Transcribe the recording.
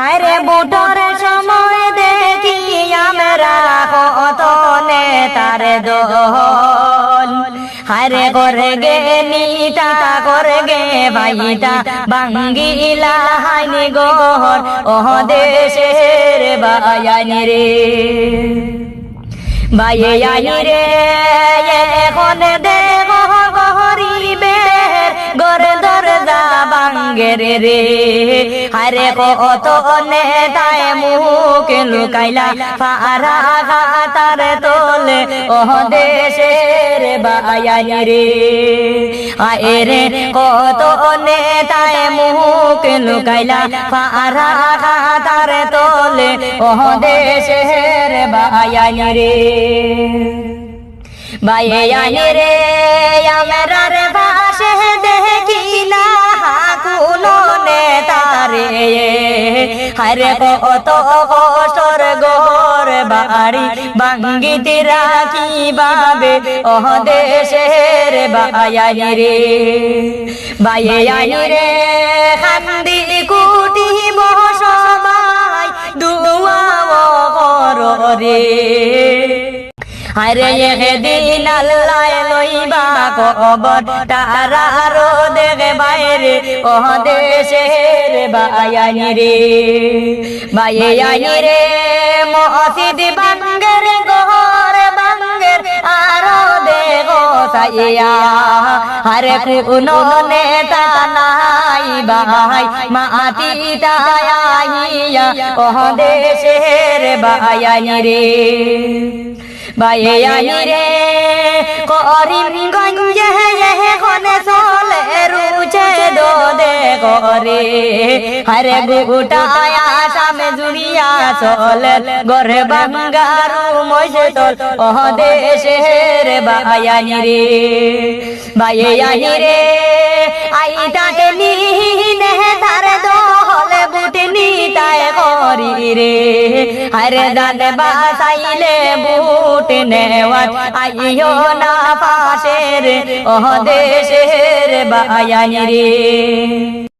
হায়রে বুটোর সময় দেখি আমরা কত নেতার দল হায়রে করে গে নিতা করে গে ভাইটা বাঙ্গিলা হাইনি গোহর। ওহ দেশের বায়ানি রে। আই রে এখন দেহ বাঙ্গের রে। হারে কত নেতায় মুখ লুকাইলা, ফারা তার তোলে। ও দেশের বায়ানি রে। আয় রে কত নেতায় মুখ লুকাইলা, ফারা তার তোলে। ও দেশের বায়ানি রে। বায়ানি রে, আমরা রে ভাষে হারে কত কষ্টর গোর বাড়ি বাঙ্গিতে রাখি বাবে অহ দেশের বায়ানি রে। বায়ানি রে, খান্দি কুটি মহসবাই দুয়া রে। আরে দিন আল্লাহ লইবা কবর তারা রো দেখে বাইরে। ও দেশের বায়ানি রে বায়ানি রে। মসজিদ বাঙ্গের ঘর বাঙ্গের আরও দেখো সাইয়া আরে কোনো নেতা নাই বাহাই মাতি তাইয়া রে। বায়ানি রে করিমগঞ্জে এখানে চলে রুচে দো দে করে হরে গুটায়া সামে জুড়িয়া চলে গরে বাঙ্গারু মজে তোল রে রে। নিহিনে তার দাদ বাসাইলে বুট নেওয়ার আইও না পাশের ও দেশের বায়ানি রে